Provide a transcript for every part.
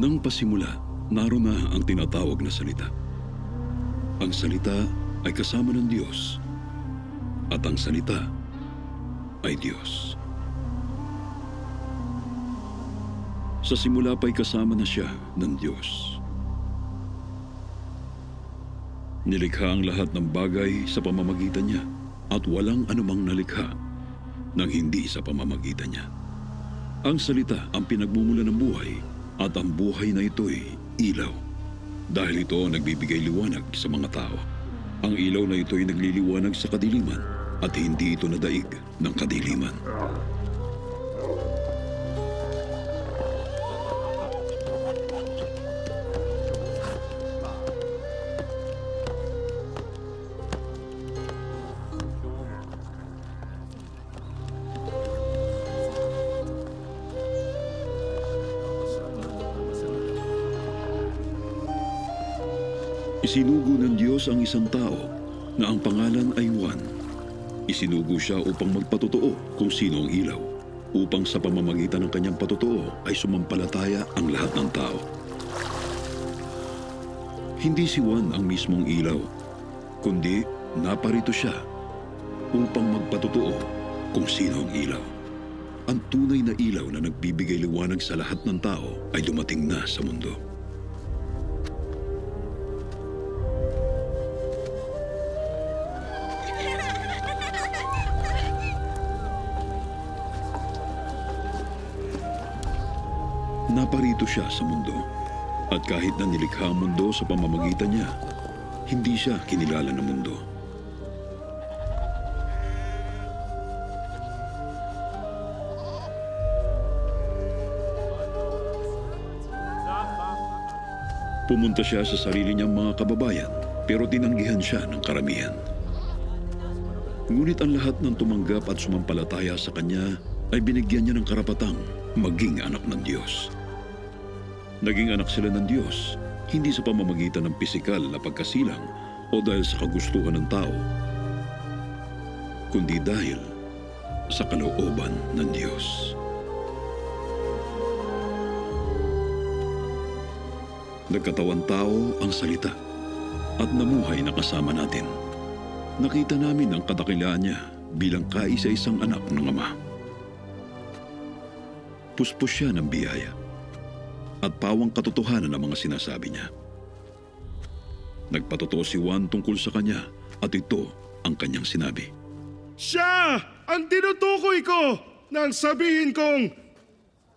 Nang pasimula, naroon na ang tinatawag na salita. Ang salita ay kasama ng Diyos. At ang salita ay Diyos. Sa simula pa'y kasama na siya ng Diyos. Nilikha ang lahat ng bagay sa pamamagitan niya at walang anumang nalikha nang hindi sa pamamagitan niya. Ang salita ang pinagmumula ng buhay at ang buhay na ito'y ilaw. Dahil ito ang nagbibigay liwanag sa mga tao. Ang ilaw na ito'y nagliliwanag sa kadiliman at hindi ito nadaig ng kadiliman. Isinugo ng Diyos ang isang tao na ang pangalan ay Juan. Isinugo siya upang magpatotoo kung sino ang ilaw, upang sa pamamagitan ng kanyang patotoo ay sumampalataya ang lahat ng tao. Hindi si Juan ang mismong ilaw, kundi naparito siya upang magpatotoo kung sino ang ilaw. Ang tunay na ilaw na nagbibigay liwanag sa lahat ng tao ay dumating na sa mundo. Naparito siya sa mundo. At kahit na nilikha ang mundo sa pamamagitan niya, hindi siya kinilala ng mundo. Pumunta siya sa sarili niyang mga kababayan, pero tinanggihan siya ng karamihan. Ngunit ang lahat ng tumanggap at sumampalataya sa kanya ay binigyan niya ng karapatang maging anak ng Diyos. Naging anak sila ng Diyos, hindi sa pamamagitan ng pisikal na pagkasilang o dahil sa kagustuhan ng tao, kundi dahil sa kalooban ng Diyos. Nagkatawan tao ang salita at namuhay na kasama natin. Nakita namin ang kadakilaan niya bilang kaisa-isang anak ng Ama. Puspos siya ng biyaya at pawang katotohanan ang mga sinasabi niya. Nagpatotoo si Juan tungkol sa kanya at ito ang kanyang sinabi. Siya ang tinutukoy ko nang sabihin kong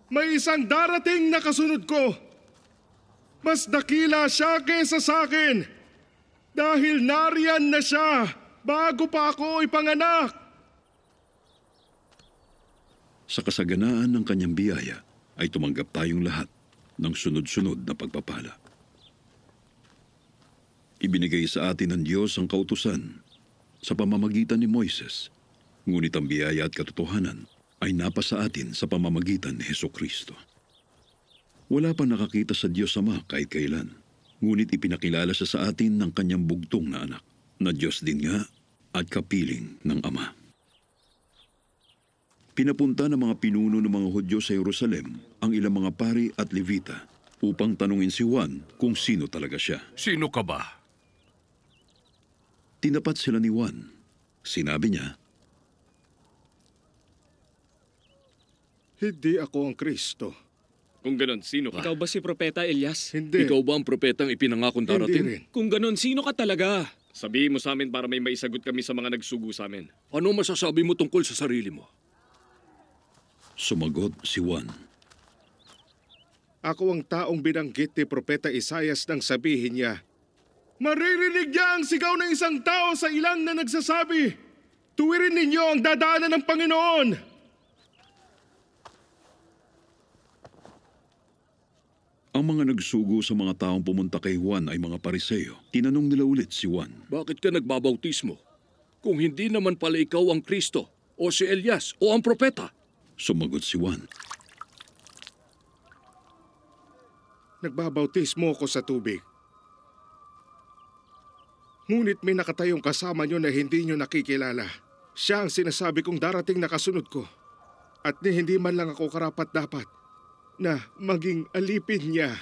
may isang darating na kasunod ko. Mas dakila siya kesa sa akin dahil nariyan na siya bago pa ako ipanganak. Sa kasaganaan ng kanyang biyaya ay tumanggap tayong lahat ng sunod-sunod na pagpapala. Ibinigay sa atin ng Diyos ang kautusan sa pamamagitan ni Moises, ngunit ang biyaya at katotohanan ay napasa atin sa pamamagitan ni Heso Kristo. Wala pa nakakita sa Diyos Ama kahit kailan, ngunit ipinakilala siya sa atin ng kanyang bugtong na anak, na Diyos din nga at kapiling ng Ama. Pinapunta ng mga pinuno ng mga Hudyo sa Jerusalem ang ilang mga pari at levita upang tanungin si Juan kung sino talaga siya. Sino ka ba? Tinapat sila ni Juan. Sinabi niya, Hindi ako ang Kristo. Kung ganon, sino ka? Ikaw ba si Propeta Elias? Hindi. Ikaw ba ang propetang ipinangakong Hindi darating? rin. Kung ganon, sino ka talaga? Sabihin mo sa amin para may maisagot kami sa mga nagsugo sa amin. Ano masasabi mo tungkol sa sarili mo? Sumagot si Juan. Ako ang taong binanggit ni Propeta Isayas nang sabihin niya, Maririnig niya ang sigaw ng isang tao sa ilang na nagsasabi, Tuwirin ninyo ang dadaanan ng Panginoon. Ang mga nagsugo sa mga taong pumunta kay Juan ay mga pariseo. Tinanong nila ulit si Juan. Bakit ka nagbabautismo? Kung hindi naman pala ikaw ang Kristo, o si Elias, o ang propeta. Sumagot si Juan. Nagbabautismo ako sa tubig. Ngunit may nakatayong kasama nyo na hindi nyo nakikilala. Siya ang sinasabi kong darating na kasunod ko. At ni hindi man lang ako karapat dapat na maging alipin niya.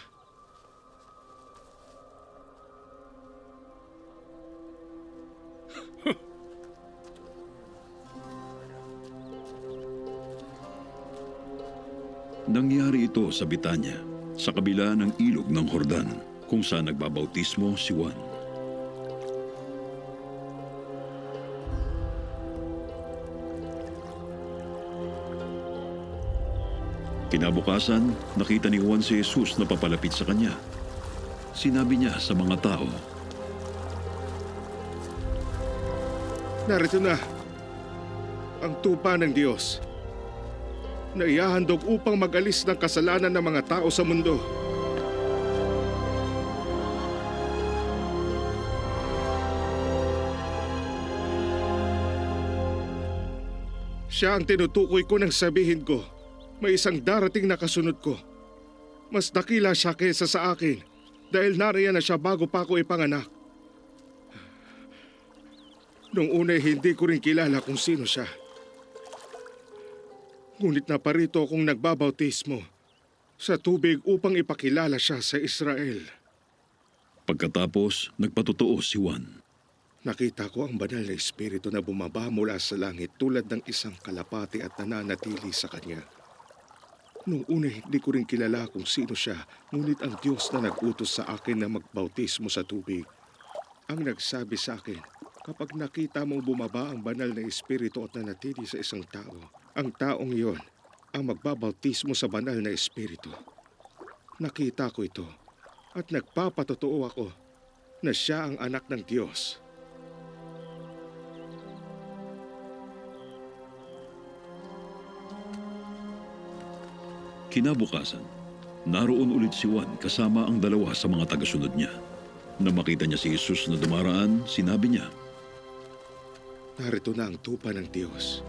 Nangyari ito sa Bitanya, sa kabila ng ilog ng Hordan, kung saan nagbabautismo si Juan. Kinabukasan, nakita ni Juan si Jesus na papalapit sa kanya. Sinabi niya sa mga tao, Narito na ang tupa ng Diyos na ihahandog upang magalis ng kasalanan ng mga tao sa mundo. Siya ang tinutukoy ko nang sabihin ko, may isang darating na kasunod ko. Mas dakila siya kaysa sa akin dahil nariyan na siya bago pa ako ipanganak. Noong una hindi ko rin kilala kung sino siya. Ngunit naparito akong nagbabautismo sa tubig upang ipakilala siya sa Israel. Pagkatapos, nagpatotoo si Juan. Nakita ko ang banal na espiritu na bumaba mula sa langit tulad ng isang kalapati at nananatili sa kanya. Noong una hindi ko rin kilala kung sino siya, ngunit ang Diyos na nag-utos sa akin na magbautismo sa tubig. Ang nagsabi sa akin, kapag nakita mong bumaba ang banal na espiritu at nanatili sa isang tao, ang taong iyon ang magbabautismo sa banal na espiritu. Nakita ko ito at nagpapatotoo ako na siya ang anak ng Diyos. Kinabukasan, naroon ulit si Juan kasama ang dalawa sa mga tagasunod niya. Nang makita niya si Jesus na dumaraan, sinabi niya, Narito na ang tupa ng Diyos.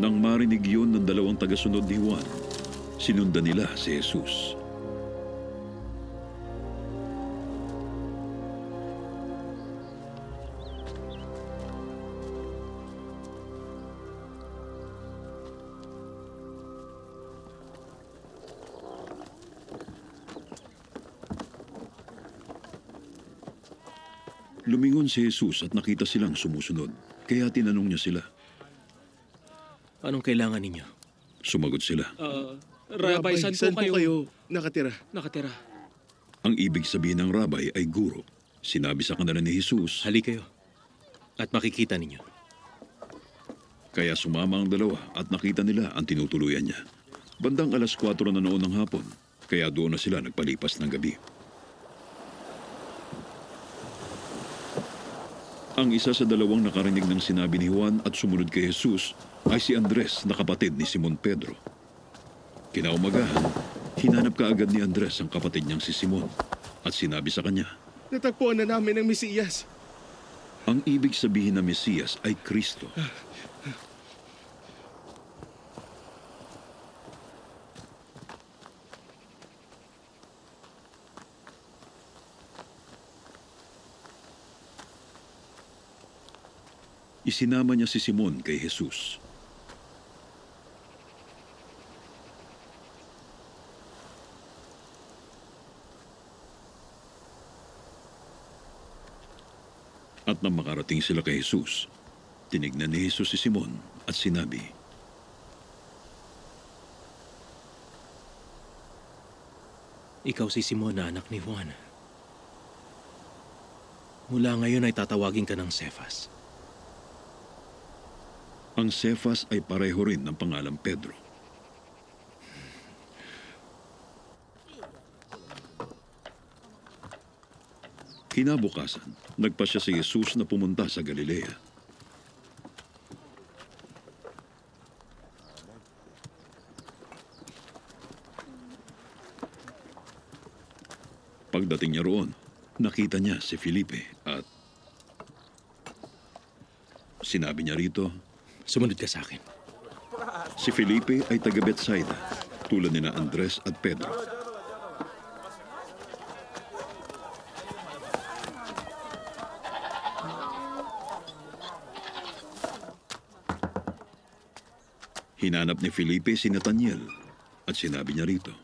Nang marinig yun ng dalawang tagasunod ni Juan, sinundan nila si Jesus. Lumingon si Jesus at nakita silang sumusunod. Kaya tinanong niya sila. Anong kailangan ninyo? Sumagot sila. Uh, Rabay, saan, po kayo, nakatira? nakatira? Ang ibig sabihin ng rabay ay guro. Sinabi sa kanila ni Jesus, Hali kayo. At makikita ninyo. kaya sumama ang dalawa at nakita nila ang tinutuluyan niya. Bandang alas 4 na noon ng hapon, kaya doon na sila nagpalipas ng gabi. Ang isa sa dalawang nakarinig ng sinabi ni Juan at sumunod kay Jesus ay si Andres na kapatid ni Simon Pedro. Kinaumagahan, hinanap kaagad ni Andres ang kapatid niyang si Simon at sinabi sa kanya, Natagpuan na namin ang Mesiyas. ang ibig sabihin na Mesiyas ay Kristo. Isinama niya si Simon kay Jesus. At nang makarating sila kay Jesus, tinignan ni Jesus si Simon at sinabi, Ikaw si Simon na anak ni Juan. Mula ngayon ay tatawagin ka ng Cephas. Ang Cephas ay pareho rin ng pangalang Pedro. Kinabukasan, nagpa siya si Jesus na pumunta sa Galilea. Pagdating niya roon, nakita niya si Felipe at sinabi niya rito, Sumunod ka sa akin. Si Felipe ay taga Bethsaida, tulad ni na Andres at Pedro. Hinanap ni Felipe si Nathaniel at sinabi niya rito,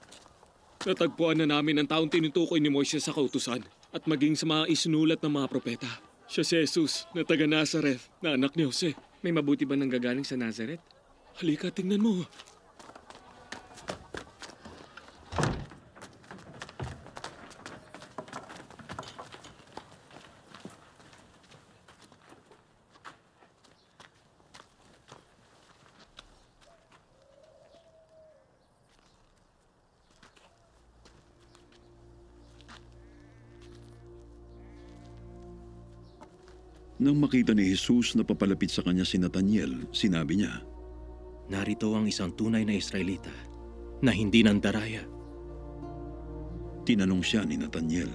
Natagpuan na namin ang taong tinutukoy ni Moises sa kautusan at maging sa mga isinulat ng mga propeta. Siya si Jesus na taga Nazareth na anak ni Jose. May mabuti ba nang gagaling sa Nazareth? Halika, tingnan mo. Nang makita ni Jesus na papalapit sa kanya si Nathaniel, sinabi niya, Narito ang isang tunay na Israelita na hindi nandaraya. tinanong siya ni Nathaniel,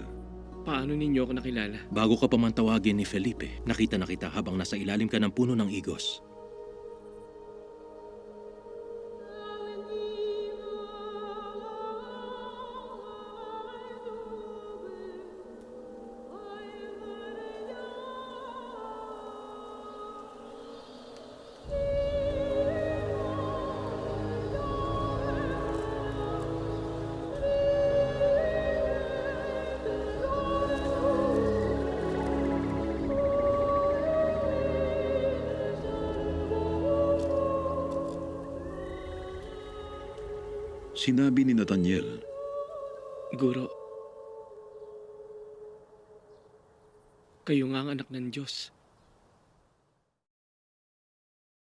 Paano ninyo ako nakilala? Bago ka pa man tawagin ni Felipe, nakita na kita habang nasa ilalim ka ng puno ng igos. Sinabi ni Nathaniel, Guro, kayo nga ang anak ng Diyos.